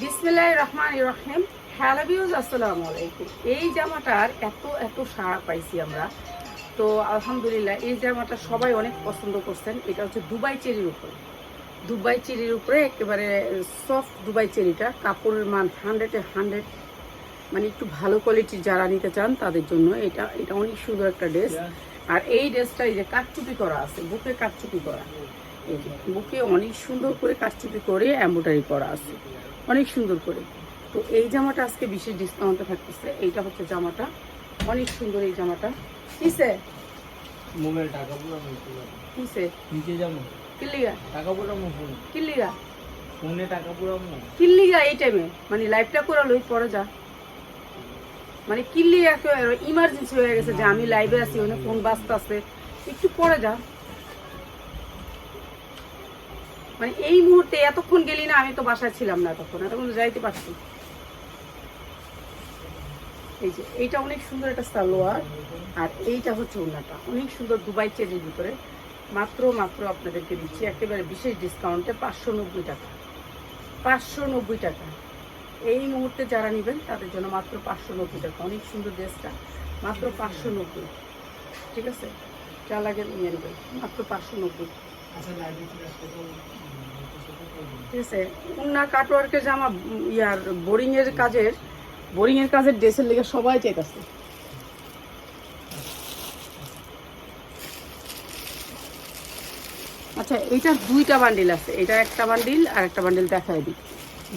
বিসমিল্লাহ রহমান রহিম। Hello views আসসালামু আলাইকুম। এই জামাটার এত এত সাড়া পাইছি আমরা। তো আলহামদুলিল্লাহ, এই জামাটা সবাই অনেক পছন্দ করছেন। এটা হচ্ছে দুবাই চেরির উপরে। দুবাই চেরির উপরে একেবারে সফট দুবাই চেরিটা। কাপড়ের মান হান্ড্রেডে হান্ড্রেড মানে একটু ভালো কোয়ালিটির যারা নিতে চান তাদের জন্য এটা এটা অনেক সুন্দর একটা ড্রেস আর এই ড্রেসটা এই যে কাটচুপি করা আছে বুকে কাটচুপি করা। এই যে বুকে অনেক সুন্দর করে কাটচুপি করে এম্ব্রয়ডারি করা আছে অনেক সুন্দর করে। তো এই জামাটা আজকে বিশেষ ডিসকাউন্টে থাকতেছে এইটা হচ্ছে জামাটা। অনেক সুন্দর এই জামাটা। কিসে মোবাইল টাকা পুরো মুখে কিসে নিচে যাব কিল্লিগা? টাকা পুরো মুখ ফোন কিল্লিগা? ফোনে টাকা পুরো মুখ কিল্লিগা এই টাইমে মানে লাইভটা করে লই পরে যা। মানে কিল্লি ইমার্জেন্সি হয়ে গেছে যে আমি লাইভে আছি, ওখানে ফোন বাজতে আছে একটু পরে যা। মানে এই মুহূর্তে এতক্ষণ গেলি না, আমি তো বাসায় ছিলাম না তখন, এতক্ষণ যাইতে পারছি। এই যে, এইটা অনেক সুন্দর একটা সালোয়ার, আর এইটা হচ্ছে ওনাটা অনেক সুন্দর দুবাই চেরির ভিতরে। মাত্র মাত্র আপনাদেরকে দিচ্ছি, একেবারে বিশেষ ডিসকাউন্টে পাঁচশো নব্বই টাকা। পাঁচশো নব্বই টাকা। এই মুহূর্তে যারা নেবেন তাদের জন্য মাত্র পাঁচশো নব্বই টাকা। অনেক সুন্দর ড্রেসটা। মাত্র পাঁচশো নব্বই। ঠিক আছে? যা লাগে নিয়ে নেবেন। মাত্র পাঁচশো নব্বই। ঠিক আছে? উন্না কাটওয়ার্কের জামা ইয়ার বোরিংয়ের কাজের বোরিংয়ের কাজের ড্রেসের লেগে সবাই চাইতেছে। আচ্ছা এইটার দুইটা বান্ডিল আছে। এটা একটা বান্ডিল আর একটা বান্ডিল দেখায় দিই।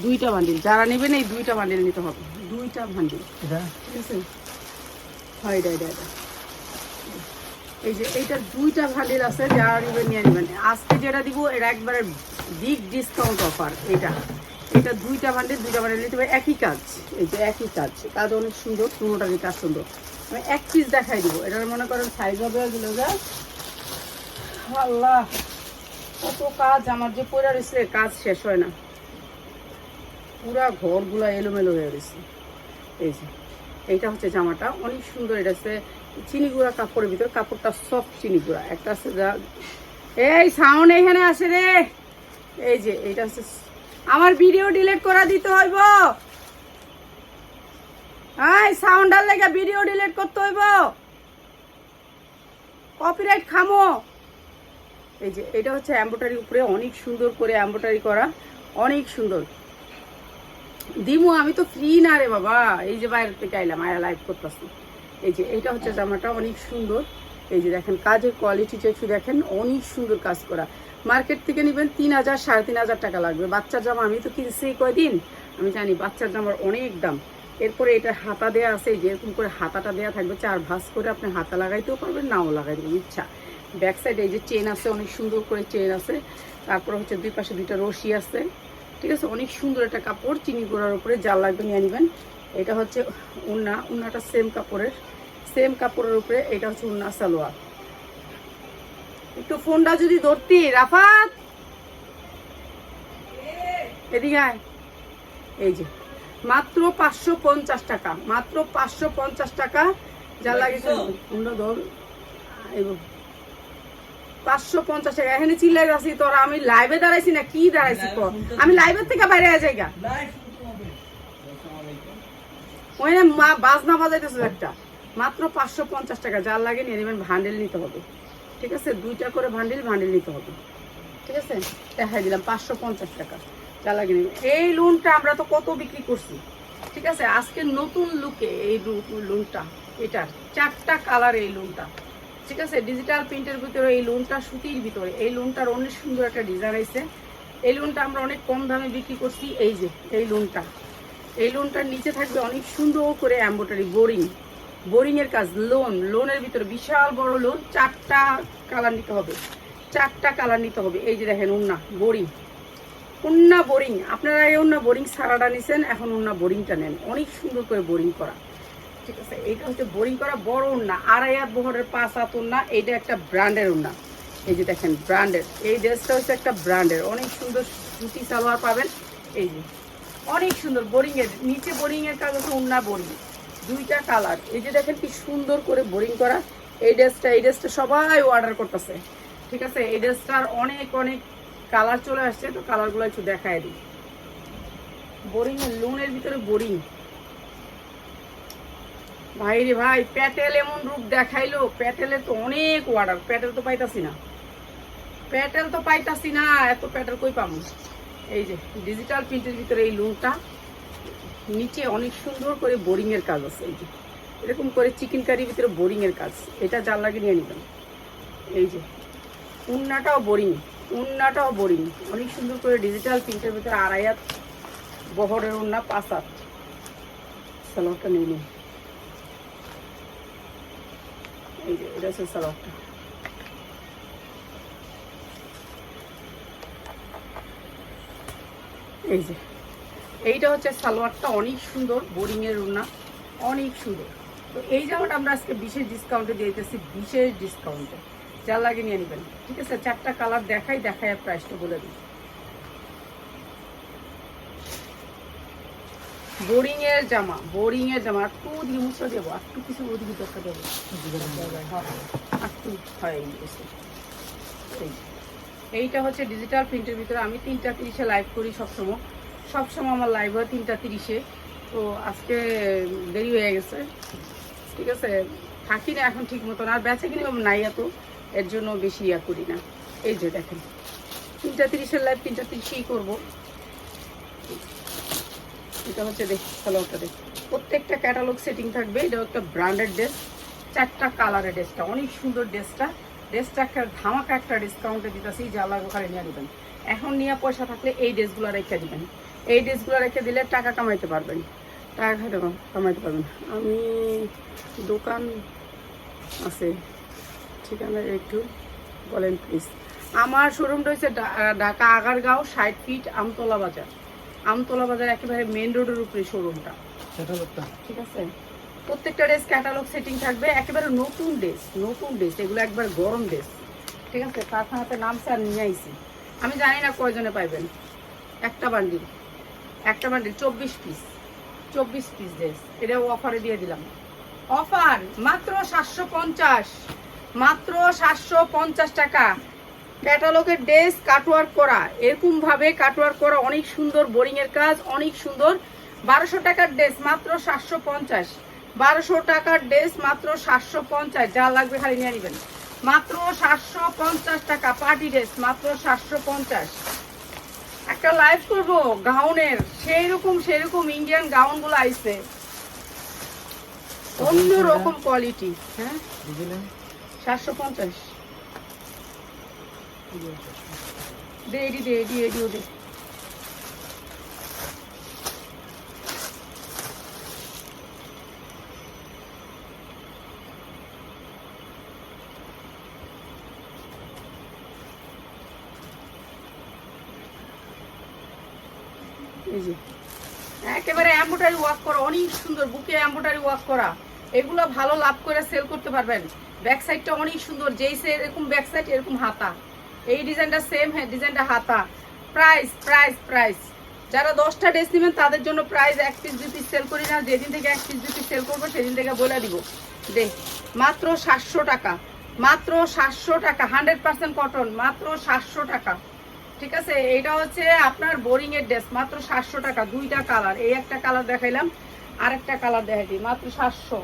দুইটা বান্ডিল যারা নেবেন এই দুইটা বান্ডিল নিতে হবে। দুইটা বান্ডিল ঠিক আছে? হয় এটা এটা এটা। এই যে এইটা দুইটা ভান্ডিল আছে যারা নেবেন নিয়ে নেবেন। আজকে যেটা দিব এটা একবারে বিগ ডিসকাউন্ট অফার এটা এটা দুইটা বান্ডিল দুইটা বান্ডিল নিতে হবে। একই কাজ এই যে একই কাজ। কাজ অনেক সুন্দর পুরোটারই কাজ সুন্দর। আমি এক পিস দেখাই দিব। এটার মনে করেন সাইজ হবে দিল যা। আল্লাহ কত কাজ আমার যে পড়ে রয়েছে কাজ শেষ হয় না। পুরা ঘরগুলা এলোমেলো হয়ে গেছে। এই যে, এইটা হচ্ছে জামাটা। অনেক সুন্দর এটা হচ্ছে চিনি গুঁড়া কাপড়ের ভিতর, কাপড়টা সফট চিনি গুঁড়া। একটা যা এই সাউন্ড এখানে আসে রে। এই যে, এইটা হচ্ছে আমার ভিডিও ডিলিট করা দিতে হইব। এই সাউন্ডার লেগে ভিডিও ডিলিট করতে হইব। কপিরাইট খামো। এই যে এটা হচ্ছে এম্ব্রয়ডারি উপরে অনেক সুন্দর করে এম্ব্রয়ডারি করা। অনেক সুন্দর। দিমু, আমি তো ফ্রি না রে বাবা। এই যে বাইরে থেকে আইলাম, আয়া লাইভ করতেছি। এই যে, এইটা হচ্ছে জামাটা, অনেক সুন্দর। এই যে দেখেন, কাজের কোয়ালিটি কোয়ালিটিটা একটু দেখেন, অনেক সুন্দর কাজ করা। মার্কেট থেকে নেবেন তিন হাজার, সাড়ে তিন হাজার টাকা লাগবে। বাচ্চার জামা আমি তো কিনছি কয়দিন? আমি জানি, বাচ্চার জামার অনেক দাম। এরপরে এটা হাতা দেয়া আছে, এই যে এরকম করে হাতাটা দেয়া থাকবে, চার ভাঁজ করে আপনি হাতা লাগাইতেও পারবেন, নাও লাগাই দেবেন, ইচ্ছা। ব্যাক সাইডে এই যে চেন আছে, অনেক সুন্দর করে চেন আছে। তারপরে হচ্ছে দুই পাশে দুইটা রশি আছে। ঠিক আছে অনেক সুন্দর একটা কাপড় চিনি গোড়ার উপরে জাল লাগবে নিয়ে নেবেন। এটা হচ্ছে উন্না উন্নাটা সেম কাপড়ের সেম কাপড়ের উপরে এটা হচ্ছে উন্না সালোয়ার। একটু ফোনটা যদি ধরতি রাফাত! এদিকে আয়। এই যে মাত্র পাঁচশো পঞ্চাশ টাকা মাত্র পাঁচশো পঞ্চাশ টাকা যা লাগে ফোনটা ধর। এই পাঁচশো পঞ্চাশ টাকা। এখানে চিল্লাই আছি তোর আমি লাইভে দাঁড়াইছি না কি দাঁড়াইছি আমি লাইভের থেকে বাইরে ওখানে মা বাজনা বাজাইতেছে একটা। মাত্র পাঁচশো পঞ্চাশ টাকা যার লাগে নিয়ে নেবেন ভান্ডেল নিতে হবে। ঠিক আছে? দুইটা করে ভান্ডেল ভান্ডেল নিতে হবে। ঠিক আছে? দেখাই দিলাম পাঁচশো পঞ্চাশ টাকা যা লাগে নেবেন। এই লোনটা আমরা তো কত বিক্রি করছি? ঠিক আছে? আজকে নতুন লুকে এই লোনটা এটার চারটা কালার এই লোনটা ঠিক আছে? ডিজিটাল প্রিন্টের ভিতরে এই লোনটা সুতির ভিতরে। এই লোনটার অনেক সুন্দর একটা ডিজাইন আছে এই লোনটা আমরা অনেক কম দামে বিক্রি করছি। এই যে, এই লোনটা এই লোনটার নিচে থাকবে অনেক সুন্দর করে এম্ব্রয়ডারি বোরিং বোরিং এর কাজ লোন লোনের ভিতরে বিশাল বড় লোন চারটা কালার নিতে হবে। চারটা কালার নিতে হবে। এই যে দেখেন উন্না বোরিং উন্না বোরিং আপনারা এই উন্না বোরিং সারাটা নিছেন, এখন উন্না বোরিংটা নেন। অনেক সুন্দর করে বোরিং করা। ঠিক আছে এইটা হচ্ছে বোরিং করা বড় উন্না, আড়াই হাত বহরের পাঁচ হাত উন্না এইটা একটা ব্র্যান্ডের উন্না। এই যে দেখেন, ব্র্যান্ডের। এই ড্রেসটা হচ্ছে একটা ব্র্যান্ডের। অনেক সুন্দর সুতি সালোয়ার পাবেন। এই যে, অনেক সুন্দর বোরিং এর নিচে বোরিং এর কাজ হচ্ছে উন্না বোরিং। দুইটা কালার। এই যে দেখেন, কি সুন্দর করে বোরিং করা। এই ড্রেসটা এই ড্রেসটা সবাই অর্ডার করতেছে। ঠিক আছে? এই ড্রেসটার অনেক অনেক কালার চলে আসছে, তো কালারগুলো একটু দেখায় দিই। বোরিং এর লোনের ভিতরে বোরিং। ভাই রে ভাই প্যাটেল এমন রূপ দেখাইলো। প্যাটেলে তো অনেক অর্ডার প্যাটেল তো পাইতাছি না। প্যাটেল তো পাইতাছি না, এত প্যাটেল কই পাবো? এই যে ডিজিটাল প্রিন্টের ভিতরে এই লুনটা নিচে অনেক সুন্দর করে বোরিং এর কাজ আছে, এই যে। এরকম করে চিকেন কারির ভিতরে বোরিং এর কাজ, এটা জাল লাগে নিয়ে নিবেন। এই যে, উন্নাটাও বোরিং উন্নাটাও বোরিং অনেক সুন্দর করে ডিজিটাল প্রিন্টের ভিতরে আড়াইয়াত বহরের উন্না পাঁচ হাত। সালোয়ারটা নিয়ে নিন এই যে এটা হচ্ছে সালোয়ারটা এই যে এইটা হচ্ছে সালোয়ারটা, অনেক সুন্দর বোরিং এর উন্না অনেক সুন্দর। তো এই জামাটা আমরা আজকে বিশেষ ডিসকাউন্টে দিয়ে দিতেছি, বিশেষ ডিসকাউন্টে যা লাগে নিয়ে নেবেন। ঠিক আছে, চারটা কালার দেখাই আর প্রাইসটা বলে দিই। বোরিং এর জামা বোরিং এর জামা একটু দিয়ে মুসা দেবো একটু কিছু ওদিকে দেখা দেবো। একটু হয় এই এইটা হচ্ছে ডিজিটাল প্রিন্টের ভিতরে আমি তিনটা তিরিশে লাইভ করি সবসময়। সবসময় আমার লাইভ হয় তিনটা তিরিশে। তো আজকে দেরি হয়ে গেছে। ঠিক আছে, থাকি না এখন ঠিক মতন। আর বেচা কিনে নাই এত। এর জন্য বেশি ইয়া করি না। এই যে দেখেন, তিনটা তিরিশের লাইভ তিনটা তিরিশেই করব। এটা হচ্ছে দেখ সালোয়ারটা দেখ প্রত্যেকটা ক্যাটালগ সেটিং থাকবে এটা একটা ব্র্যান্ডেড ড্রেস চারটা কালারের ড্রেসটা অনেক সুন্দর ড্রেসটা ড্রেসটা একটা ধামাকা একটা ডিসকাউন্টে দিতেছি যা লাগবে ওখানে নিয়ে নেবেন। এখন নিয়ে পয়সা থাকলে এই ড্রেসগুলো রেখে দিবেন। এই ড্রেসগুলো রেখে দিলে টাকা কামাইতে পারবেন। টাকা কামাইতে পারবেন। আমি দোকান আছে, ঠিকানা একটু বলেন প্লিজ আমার শোরুমটা হচ্ছে ঢা- ঢাকা আগারগাঁও, ষাট ফিট আমতলা বাজার। আমতলা বাজার একেবারে মেন রোডের উপরে শোরুমটা ঠিক আছে? প্রত্যেকটা ড্রেস ক্যাটালগ সেটিং থাকবে একেবারে নতুন ড্রেস নতুন ড্রেস এগুলো একবার গরম ড্রেস ঠিক আছে? কারখানাতে নামছে আর নিয়ে আইছি। আমি জানি না কয়জনে পাইবেন। একটা বান্ডিল একটা বান্ডিল চব্বিশ পিস চব্বিশ পিস ড্রেস এটাও অফারে দিয়ে দিলাম। অফার মাত্র সাতশো পঞ্চাশ মাত্র সাতশো পঞ্চাশ টাকা। ক্যাটালগের ড্রেস কাটওয়ার্ক করা। এরকম ভাবে কাটওয়ার্ক করা অনেক সুন্দর বোরিং এর কাজ অনেক সুন্দর। বারোশো টাকার ড্রেস মাত্র সাতশো পঞ্চাশ। বারোশো টাকার ড্রেস মাত্র সাতশো পঞ্চাশ। যা লাগবে খালি নিয়ে নেবেন। মাত্র সাতশো পঞ্চাশ টাকা পার্টি ড্রেস মাত্র সাতশো পঞ্চাশ। একটা লাইভ করব গাউনের। সেই রকম সেই রকম ইন্ডিয়ান গাউনগুলো আইছে। অন্য রকম কোয়ালিটি হ্যাঁ? সাতশো পঞ্চাশ। দে এডি দে এডি এডিও দে এই যে। একেবারে এম্বোটারি ওয়ার্ক করা, অনেক সুন্দর বুকে এম্বোটারি ওয়ার্ক করা। এগুলো ভালো লাভ করে সেল করতে পারবেন। ব্যাক সাইডটা অনেক সুন্দর, যেই সে এরকম ব্যাক সাইড এরকম হাতা। এই ডিজাইনটা সেম হ্যাঁ ডিজাইনটা হাতা। প্রাইস প্রাইস প্রাইস যারা দশটা ড্রেস নেবেন, তাদের জন্য প্রাইস এক পিস দুই পিস সেল করি না। যেদিন থেকে এক পিস দুই পিস সেল করব, সেদিন থেকে বলে দিব। দে মাত্র সাতশো টাকা, মাত্র সাতশো টাকা হান্ড্রেড পার্সেন্ট কটন মাত্র সাতশো টাকা। ঠিক আছে? এটা হচ্ছে আপনার বোরিং এর ড্রেস মাত্র সাতশো টাকা, দুইটা কালার এই একটা কালার দেখাইলাম আর একটা কালার দেখাইছি মাত্র সাতশো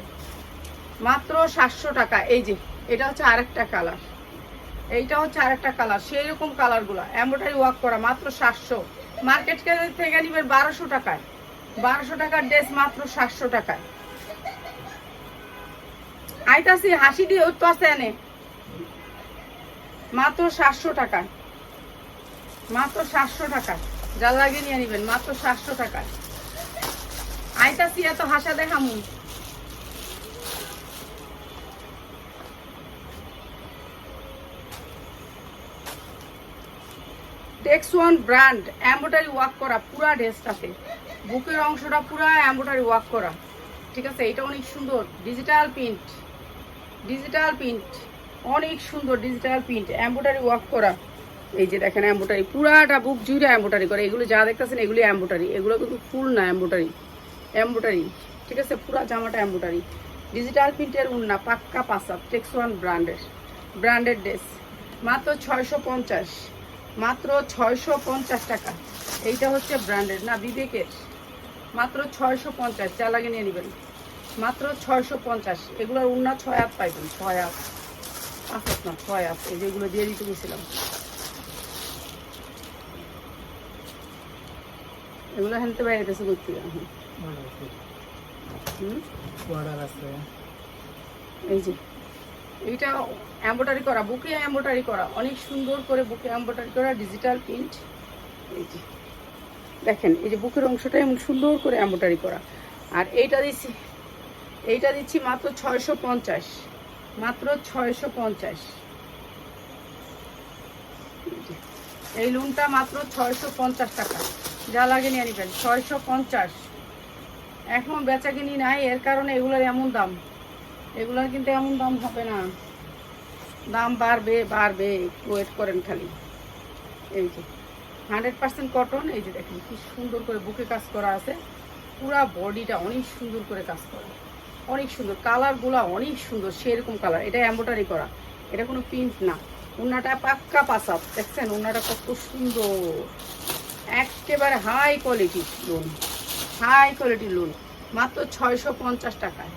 মাত্র সাতশো টাকা। এই যে, এটা হচ্ছে আরেকটা কালার এইটা হচ্ছে আরেকটা কালার সেই রকম কালারগুলো এম্ব্রয়ডারি ওয়ার্ক করা মাত্র সাতশো। মার্কেট থেকে নিবেন বারোশো টাকায়। বারোশো টাকার ড্রেস মাত্র সাতশো টাকায়। আইতাছি, হাসি দিয়ে উঠতে আছে এনে। মাত্র সাতশো টাকায়। মাত্র সাতশো টাকা যা লাগে নিয়ে নিবেন, মাত্র সাতশো টাকায়। আইতাছি, এত হাসা দেখামু। Tex one brand embroidery work করা, পুরা ড্রেসটাতে। বুকের অংশটা পুরা এম্বোটারি ওয়ার্ক করা। ঠিক আছে? এটা অনেক সুন্দর। ডিজিটাল প্রিন্ট ডিজিটাল প্রিন্ট অনেক সুন্দর ডিজিটাল প্রিন্ট এম্বোটারি ওয়ার্ক করা। এই যে দেখেন এম্বোটারি পুরাটা বুক জুড়ে এম্বোটারি করে। এগুলো যা দেখতেছেন, এগুলি এম্বোটারি এগুলো কিন্তু ফুল না এম্বোটারি এম্বোটারি ঠিক আছে? পুরা জামাটা এম্বোটারি ডিজিটাল প্রিন্টের উন্না, পাক্কা পাসা টেক্স ওয়ান ব্র্যান্ডের ব্র্যান্ডেড ড্রেস মাত্র ছয়শো পঞ্চাশ। মাত্র ছয়শো পঞ্চাশ টাকা। এইটা হচ্ছে ব্র্যান্ডেড না বিবেকের। মাত্র ছয়শো পঞ্চাশ যা লাগে নিয়ে নেবেন। মাত্র ছয়শো পঞ্চাশ এগুলোর উন্না ছয় হাত পাইবেন ছয় হাত। পাঁচ হাত না ছয় হাত এই যেগুলো দিয়ে দিতে গেছিলাম। এগুলো হেনতে বাইরে দেশে করতে এই যে এইটা এম্ব্রয়ডারি করা, বুকে এম্ব্রয়ডারি করা, অনেক সুন্দর করে বুকে এম্ব্রয়ডারি করা ডিজিটাল প্রিন্ট এই যে, দেখেন, এই যে বুকের অংশটা এমন সুন্দর করে এম্ব্রয়ডারি করা। আর এইটা দিচ্ছি এইটা দিচ্ছি মাত্র ছয়শো পঞ্চাশ, মাত্র ছয়শো পঞ্চাশ। এই লুনটা মাত্র ছয়শো পঞ্চাশ টাকা। যা লাগে নিয়ে নেবেন, ছয়শো পঞ্চাশ। এখন বেচা কিনি নাই, এর কারণে এগুলোর এমন দাম। এগুলোর কিন্তু এমন দাম হবে না। দাম বাড়বে বাড়বে, একটু ওয়েট করেন খালি। এই যে হান্ড্রেড পার্সেন্ট কটন এই যে দেখেন কি সুন্দর করে বুকে কাজ করা আছে। পুরা বডিটা অনেক সুন্দর করে কাজ করা। অনেক সুন্দর। কালারগুলো অনেক সুন্দর, সেরকম কালার। এটা এম্ব্রয়ডারি করা। এটা কোনো প্রিন্ট না। উন্নাটা পাক্কা পাসাপ দেখছেন উন্নাটা কত সুন্দর। একেবারে high quality lawn high quality lawn মাত্র ছয়শো পঞ্চাশ টাকায়।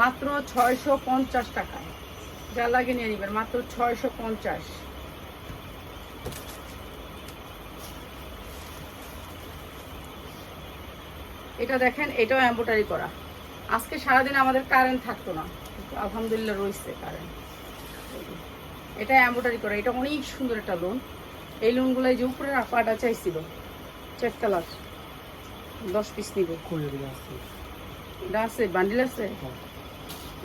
মাত্র ছয়শো পঞ্চাশ টাকায়। যা লাগে নিয়ে নেবেন মাত্র ছয়শো পঞ্চাশ। এটা দেখেন এটাও এম্বোটারি করা। আজকে সারাদিন আমাদের কারেন্ট থাকতো না আলহামদুলিল্লাহ রয়েছে কারেন্ট এটা এম্বোটারি করা এটা অনেক সুন্দর একটা লোন এই লোনগুলো যে উপরে পাটা চাইছিল চেক কালার দশ পিস নিবে। এটা আছে বান্ডিল আছে?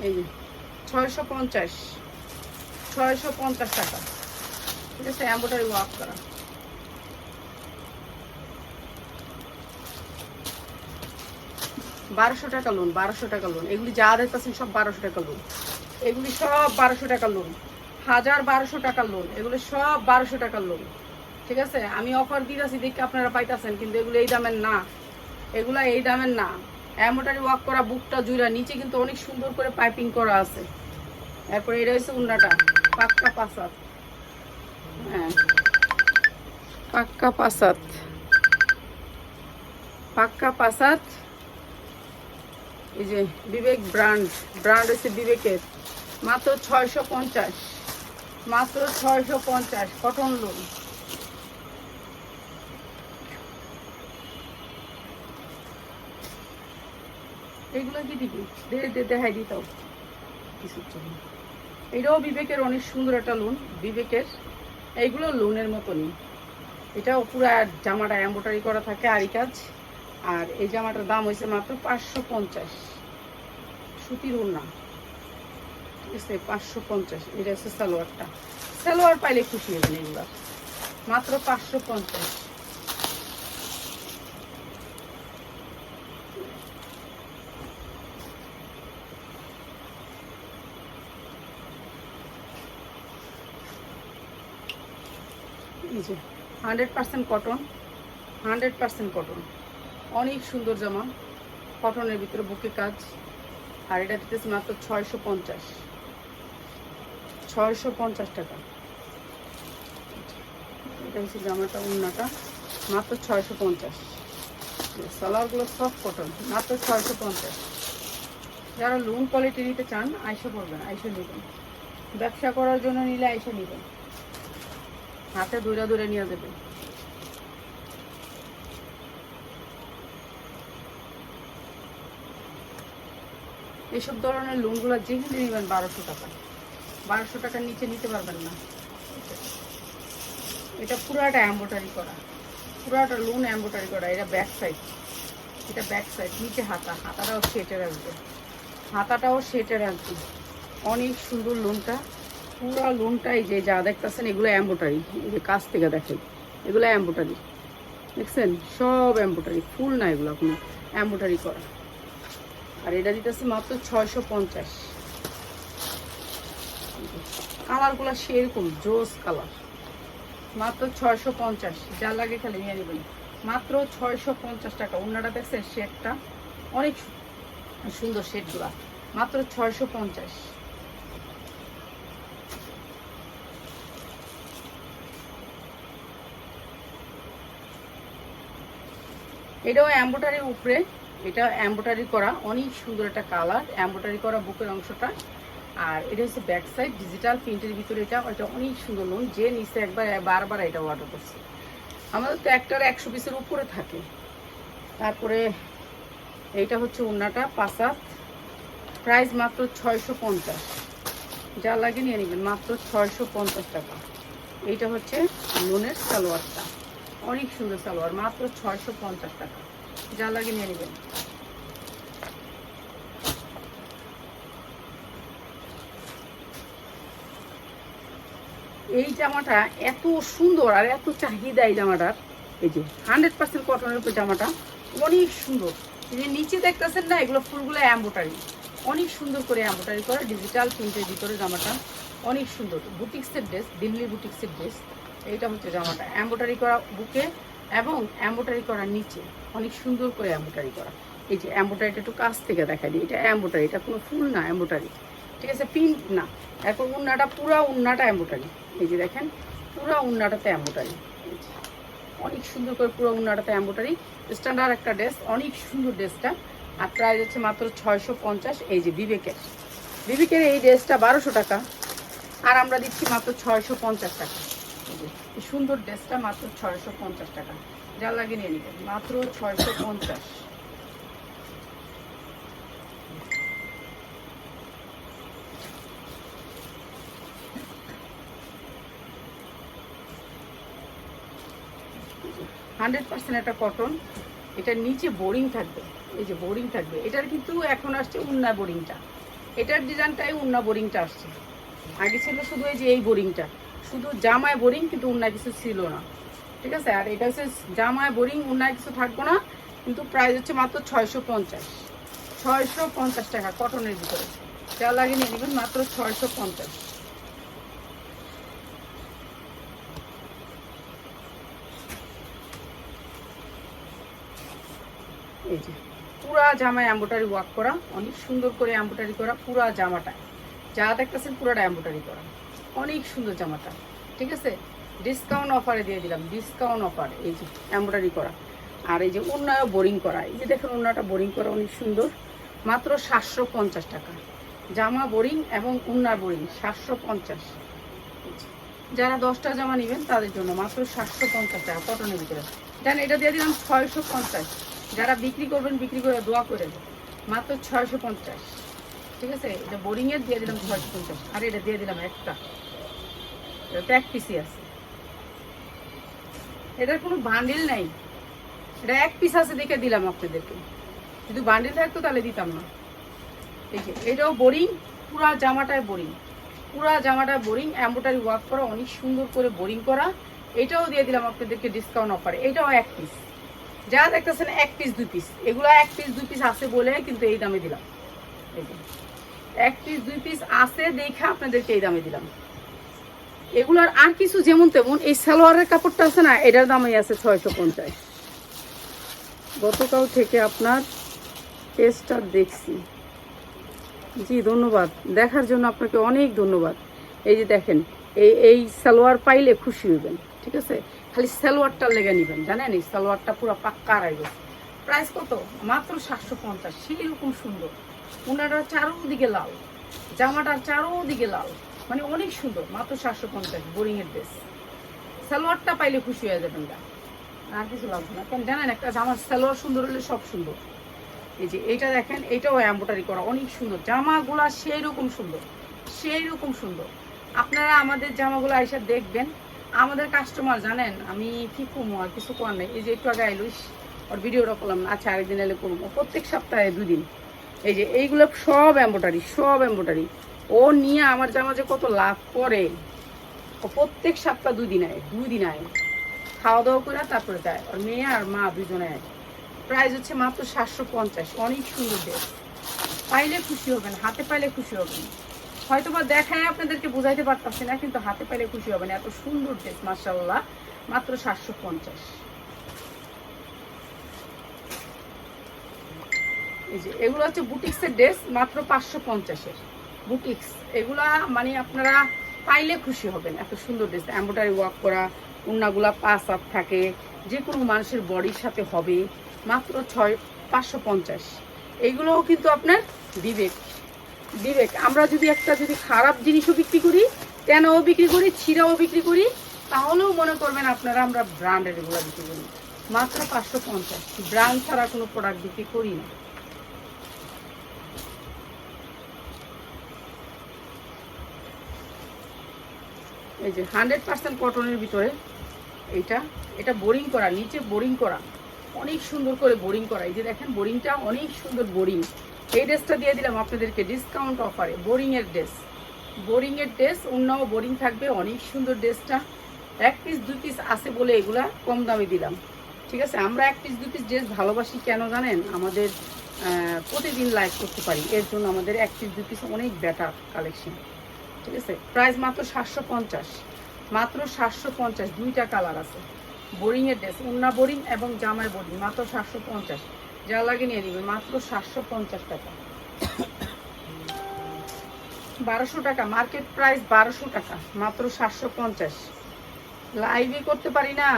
এই যে ছয়শো পঞ্চাশ। ছয়শো পঞ্চাশ টাকা। ঠিক আছে এম্বোটারি ওয়ার্ক করা। বারোশো টাকা লোন বারোশো টাকা লোন এগুলি যা দেখতেছেন সব বারোশো টাকা লোন এগুলি সব বারোশো টাকা লোন হাজার বারোশো টাকা লোন এগুলো সব বারোশো টাকার লোন ঠিক আছে, আমি অফার দিতেছি, দেখি আপনারা পাইতেছেন, কিন্তু এগুলো এই দামের না। এগুলো এই দামের না। অ্যামোটারি ওয়াক করা বুকটা জুড়া নিচে কিন্তু অনেক সুন্দর করে পাইপিং করা আছে। এরপরে এটা হচ্ছে উন্নাটা। পাক্কা পাসাত হ্যাঁ। পাক্কা পাসাত পাক্কা পাসাত এই যে বিবেক ব্র্যান্ড। ব্র্যান্ড হচ্ছে বিবেকের। মাত্র ছয়শো পঞ্চাশ। মাত্র ছয়শো পঞ্চাশ। Cotton lawn. এইগুলো কি দিবি? দেখাই কিছুর জন্য? এটাও বিবেকের অনেক সুন্দর একটা লোন বিবেকের। এইগুলো লোনের মতনই। এটাও পুরো জামাটা এম্বোটারি করা থাকে আরি কাজ। আর এই জামাটার দাম হয়েছে মাত্র পাঁচশো পঞ্চাশ। সুতির ওড়না। ঠিক আছে, পাঁচশো পঞ্চাশ। এটা হচ্ছে সালোয়ারটা। সালোয়ার পাইলে খুশি হবেন এগুলা। মাত্র পাঁচশো পঞ্চাশ এই যে hundred percent cotton, hundred percent cotton. অনেক সুন্দর জামা, কটনের ভিতরে বুকে কাজ, আর এটা দিতেছে মাত্র ছয়শো পঞ্চাশ। ছয়শো পঞ্চাশ টাকা। এটা হচ্ছে জামাটা উন্নাটা মাত্র ছয়শো পঞ্চাশ। সালোয়ারগুলো সফট কটন মাত্র ছয়শো পঞ্চাশ। যারা লোন কোয়ালিটি নিতে চান, আইসা পড়বেন, আইসা নেবেন। ব্যবসা করার জন্য নিলে আইসা নেবেন। হাতে দূরে দূরে নিয়ে যাবে। এইসব ধরনের লোনগুলো যেখানে নেবেন বারোশো টাকা। বারোশো টাকার নিচে নিতে পারবেন না। এটা পুরাটা এম্বোটারি করা। পুরাটা লোন এম্বোটারি করা। এটা ব্যাক সাইড এটা ব্যাক সাইড নিচে হাতা। হাতাটাও সেটে রাখবে হাতাটাও সেটে রাখবে অনেক সুন্দর লোনটা পুরো লোনটাই যে যা দেখতেছেন, এগুলো এম্বোটারি এই যে কাছ থেকে দেখেন, এগুলো এম্বোটারি দেখছেন? সব এম্বোটারি ফুল না এগুলো কোনো এম্বোটারি করা। আর এটা দিতেছে মাত্র ছয়শো পঞ্চাশ। কালারগুলো সেরকম, জোস কালার। মাত্র ছয়শো পঞ্চাশ, যা লাগে খালি নিয়ে নেবেন। মাত্র ছয়শো পঞ্চাশ টাকা। অন্যটা দেখছেন শেডটা অনেক সুন্দর শেডগুলা। মাত্র ছয়শো পঞ্চাশ। এটাও এম্বোটারির উপরে। এটা এম্বোটারি করা, অনেক সুন্দর একটা কালার এম্বোটারি করা বুকের অংশটা। আর এটা হচ্ছে ব্যাক সাইড ডিজিটাল প্রিন্টের ভিতরে এটা এটা অনেক সুন্দর লোন যে নিচে একবার, বারবার এটা অর্ডার করছে। আমাদের তো একটার একশো পিসের উপরে থাকে। তারপরে এইটা হচ্ছে উন্নাটা পাসাত। প্রাইস মাত্র ছয়শো পঞ্চাশ। যা লাগে নিয়ে নেবেন, মাত্র ছয়শো পঞ্চাশ টাকা। এইটা হচ্ছে লোনের সালোয়ারটা। অনেক সুন্দর সালোয়ার, মাত্র ছয়শো পঞ্চাশ টাকা। যা লাগে নিয়ে নেবেন। এই জামাটা এত সুন্দর আর এত চাহিদা এই জামাটার। এই যে, হান্ড্রেড পার্সেন্ট কটনের উপর জামাটা অনেক সুন্দর। এই যে নিচে দেখতেছেন না, এগুলো ফুলগুলো অ্যাম্বোটারি অনেক সুন্দর করে অ্যাম্বোটারি করা ডিজিটাল প্রিন্টের ভিতরে জামাটা অনেক সুন্দর। বুটিক্সের ড্রেস দিল্লি বুটিক্সের ড্রেস এইটা হচ্ছে জামাটা। অ্যাম্বোটারি করা বুকে এবং অ্যাম্বোটারি করা নিচে। অনেক সুন্দর করে অ্যাম্বোটারি করা। এই যে অ্যাম্বোটারিটা একটু কাছ থেকে দেখা দিই। এটা অ্যাম্বোটারি এটা কোনো ফুল না অ্যাম্বোটারি ঠিক আছে প্রিন্ট না। এখন উন্নাটা, পুরা উন্নাটা অ্যাম্বোটারি এই যে দেখেন, পুরা উন্নাটাতে অ্যাম্বোটারি অনেক সুন্দর করে পুরো উন্নাটাতে অ্যাম্বোটারি স্ট্যান্ডার্ড একটা ড্রেস অনেক সুন্দর ড্রেসটা আর প্রাইস হচ্ছে মাত্র ছয়শো পঞ্চাশ। এই যে বিবেকের। বিবেকের এই ড্রেসটা বারোশো টাকা। আর আমরা দিচ্ছি মাত্র ছয়শো পঞ্চাশ টাকা। সুন্দর ড্রেসটা মাত্র ছয়শো পঞ্চাশ টাকা। যা লাগিয়ে নিয়ে নেবেন মাত্র ছয়শো পঞ্চাশ। হান্ড্রেড পার্সেন্ট একটা কটন। এটার নিচে বোরিং থাকবে। এই যে বোরিং থাকবে। এটার কিন্তু এখন আসছে উন্না বোরিংটা। এটার ডিজাইনটাই উন্না বোরিংটা আসছে। আগে ছিল শুধু এই যে এই বোরিংটা। শুধু জামায় বোরিং কিন্তু উন্না কিছু ছিল না। ঠিক আছে? আর এটা হচ্ছে জামায় বোরিং উন্নায় কিছু থাকব না, কিন্তু প্রাইস হচ্ছে মাত্র ছয়শো পঞ্চাশ। ছয়শো পঞ্চাশ টাকা কটনের ভিতরে। যা লাগিয়ে নিয়ে নেবেন মাত্র ছয়শো পঞ্চাশ। এই যে, পুরা জামায় এম্বোটারি ওয়ার্ক করা, অনেক সুন্দর করে এম্বোটারি করা, পুরা জামাটা যা দেখতেছেন পুরাটা এম্বোটারি করা। অনেক সুন্দর জামাটা। ঠিক আছে? ডিসকাউন্ট অফারে দিয়ে দিলাম ডিসকাউন্ট অফার এই যে এম্বোটারি করা। আর এই যে উন্নয় বোরিং করা। এই যে দেখেন উন্নয়টা বোরিং করা অনেক সুন্দর। মাত্র সাতশো পঞ্চাশ টাকা। জামা বোরিং এবং উন্না বোরিং সাতশো পঞ্চাশ। যারা দশটা জামা নেবেন, তাদের জন্য মাত্র সাতশো পঞ্চাশ টাকা কটনের ভিতরে। দেন এটা দিয়ে দিলাম ছয়শো পঞ্চাশ। যারা বিক্রি করবেন, বিক্রি করে দোয়া করে মাত্র ছয়শো পঞ্চাশ। ঠিক আছে? এটা বোরিং এর দিয়ে দিলাম ছয়শো পঞ্চাশ। আর এটা দিয়ে দিলাম একটা। এটা এক পিসি আছে। এটার কোনো বান্ডিল নাই। এটা এক পিস আছে, দেখে দিলাম আপনাদেরকে। যদি বান্ডিল থাকতো তাহলে দিতাম না। যে, এটাও বোরিং পুরা জামাটায় বোরিং পুরা জামাটা বোরিং এম্বোটারি ওয়ার্ক করা, অনেক সুন্দর করে বোরিং করা। এটাও দিয়ে দিলাম আপনাদেরকে ডিসকাউন্ট অফারে এটাও এক পিস যা দেখতেছেন এক পিস দুই পিস এগুলো এক পিস দুই পিস আছে বলে কিন্তু এই দামে দিলাম। এক পিস দুই পিস আছে দেখে আপনাদেরকে এই দামে দিলাম। এগুলোর আর কিছু যেমন তেমন, এই সালোয়ারের কাপড়টা আছে না, এটার দামই আছে ছয়শো পঞ্চাশ। গতকাল থেকে আপনার টেস্টটা দেখছি। জি, ধন্যবাদ। দেখার জন্য আপনাকে অনেক ধন্যবাদ। এই যে দেখেন, এই এই সালোয়ার পাইলে খুশি হইবেন, ঠিক আছে? খালি সালোয়ারটা লেগে নেবেন, জানেন? এই সালোয়ারটা পুরো পাক্কা আর রাখবে প্রাইস কত? মাত্র সাতশো পঞ্চাশ। সেই রকম সুন্দর। উনাটার চারোদিকে লাল। জামাটার চারোদিকে লাল। মানে অনেক সুন্দর, মাত্র সাতশো পঞ্চাশ, বোরিংয়ের ড্রেস সালোয়ারটা পাইলে খুশি হয়ে যাবেন গা। আর কিছু লাগবে না। কারণ জানেন একটা জামার সালোয়ার সুন্দর হলে সব সুন্দর। এই যে এইটা দেখেন, এটাও এম্বোটারি করা, অনেক সুন্দর। জামাগুলা সেই রকম সুন্দর সেই রকম সুন্দর। আপনারা আমাদের জামাগুলো আইসা দেখবেন। আমাদের কাস্টমার জানেন, আমি কি কমো, আর কিছু করার নেই। এই যে একটু আগে আইলুস ওর ভিডিওটা করলাম না। আচ্ছা আরেকদিন এলে করব। প্রত্যেক সপ্তাহে দুদিন। এই যে এইগুলো সব এম্বোটারি সব এম্বোটারি ও নিয়ে আমার জামা যে কত লাভ করে। ও প্রত্যেক সপ্তাহ দুই দিন আয়, দুই দিন আয়। খাওয়া দাওয়া করে তারপরে দেয় আর মেয়ে আর মা দুজনে আয়। প্রাইস হচ্ছে মাত্র সাতশো পঞ্চাশ। অনেক সুন্দর ড্রেস পাইলে খুশি হবেন, হাতে পাইলে খুশি হবেন। হয়তো বা দেখায় আপনাদেরকে বোঝাইতে পারতাছি না, কিন্তু হাতে পাইলে খুশি হবেন। এত সুন্দর ড্রেস মার্শাল্লাহ মাত্র সাতশো পঞ্চাশ। এই যে, এগুলো হচ্ছে বুটিক্সের ড্রেস মাত্র পাঁচশো পঞ্চাশের। বুটিক্স এগুলা মানে আপনারা পাইলে খুশি হবেন। এত সুন্দর ড্রেস এম্ব্রয়ডারি ওয়ার্ক করা, উন্নাগুলা পাস আপ থাকে যে কোনো মানুষের বডির সাথে হবে, মাত্র ছয়, পাঁচশো পঞ্চাশ। এইগুলোও কিন্তু আপনার বিবেক। বিবেক। আমরা যদি একটা যদি খারাপ জিনিসও বিক্রি করি তেনাও বিক্রি করি, ছিঁড়াও বিক্রি করি, তাহলেও মনে করবেন আপনারা আমরা ব্র্যান্ডের এগুলো বিক্রি করি। মাত্র পাঁচশো পঞ্চাশ। ব্র্যান্ড ছাড়া কোনো প্রোডাক্ট বিক্রি করি না। এই যে হান্ড্রেড পার্সেন্ট কটনের ভিতরে এইটা, এটা বোরিং করা, নিচে বোরিং করা, অনেক সুন্দর করে বোরিং করা। এই যে দেখেন, বোরিংটা অনেক সুন্দর বোরিং। এই ড্রেসটা দিয়ে দিলাম আপনাদেরকে ডিসকাউন্ট অফারে বোরিংয়ের ড্রেস। বোরিংয়ের ড্রেস, অন্যও বোরিং থাকবে, অনেক সুন্দর ড্রেসটা। এক পিস দুই পিস আছে বলে এগুলা কম দামে দিলাম। ঠিক আছে? আমরা এক পিস দুই পিস ড্রেস ভালোবাসি কেন জানেন? আমাদের প্রতিদিন লাইভ করতে পারি। এর জন্য আমাদের এক পিস দুই পিস অনেক বেটার কালেকশন ঠিক আছে? প্রাইস মাত্র সাতশো পঞ্চাশ। মাত্র সাতশো পঞ্চাশ, দুইটা কালার আছে। বোরিং এর ড্রেস উন্না বোরিং এবং জামাই বোরিং মাত্র সাতশো পঞ্চাশ। যা লাগে নিয়ে নিবে, মাত্র সাতশো পঞ্চাশ টাকা। বারোশো টাকা মার্কেট প্রাইস বারোশো টাকা, মাত্র সাতশো পঞ্চাশ। লাইভে করতে পারি না।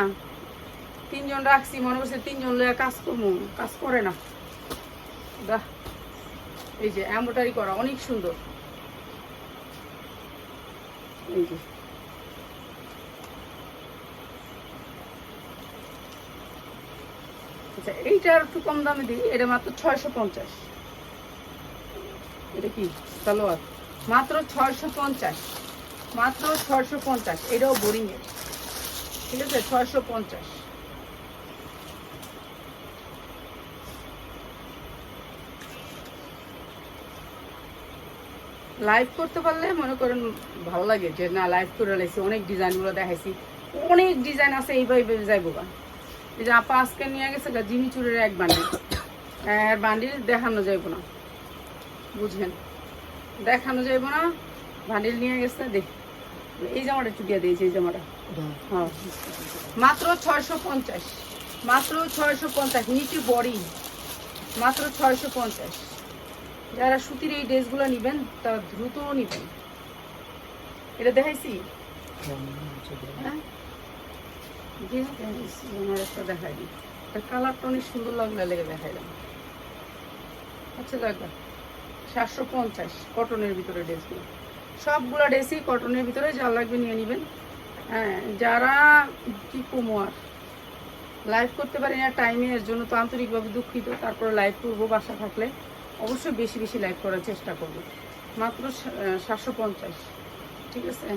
তিনজন রাখছি, মনে করছে তিনজন লয়ে কাজ করব কাজ করে না। বাহ। এই যে এম্ব্রয়ডারি করা, অনেক সুন্দর। এই যে। আচ্ছা এইটা একটু কম দামে দিই। এটা মাত্র ছয়শো পঞ্চাশ। এটা কি? সালোয়ার। মাত্র ছয়শো পঞ্চাশ। মাত্র ছয়শো পঞ্চাশ। এটাও বোরিংয়ের। ঠিক আছে? ছয়শো পঞ্চাশ। লাইভ করতে পারলে মনে করেন ভালো লাগে যে না লাইভ করে লাইছি অনেক ডিজাইনগুলো দেখাইছি অনেক ডিজাইন আছে এইভাবে যাইবো গা। এই যে আপা আজকে নিয়ে গেছে জিমি চুরের এক বান্ডিল। আর বান্ডিল দেখানো যাইব না। বুঝলেন? দেখানো যাইব না বান্ডিল নিয়ে গেছে দেখ। এই জামাটা চুকিয়ে দিয়েছে এই জামাটা। হ্যাঁ। মাত্র ছয়শো পঞ্চাশ মাত্র ছয়শো পঞ্চাশ নিচে বড়ি মাত্র ছয়শো পঞ্চাশ। যারা সুতির এই ড্রেসগুলো নেবেন, তারা দ্রুত নেবেন। এটা দেখাইছি? হ্যাঁ? দেখাই কালারটা অনেক সুন্দর লাগলে লেগে দেখাইলাম আচ্ছা দেখা সাতশো পঞ্চাশ কটনের ভিতরে ড্রেসগুলো। সবগুলো ড্রেসই কটনের ভিতরে, যা লাগবে নিয়ে নেবেন। হ্যাঁ যারা কি কুমোয়ার লাইভ করতে পারি না টাইমে এর জন্য তো আন্তরিকভাবে দুঃখিত। তারপরে লাইভ করব বাসা থাকলে। অবশ্যই বেশি বেশি লাইভ করার চেষ্টা করব। মাত্র সাতশো পঞ্চাশ। ঠিক আছে?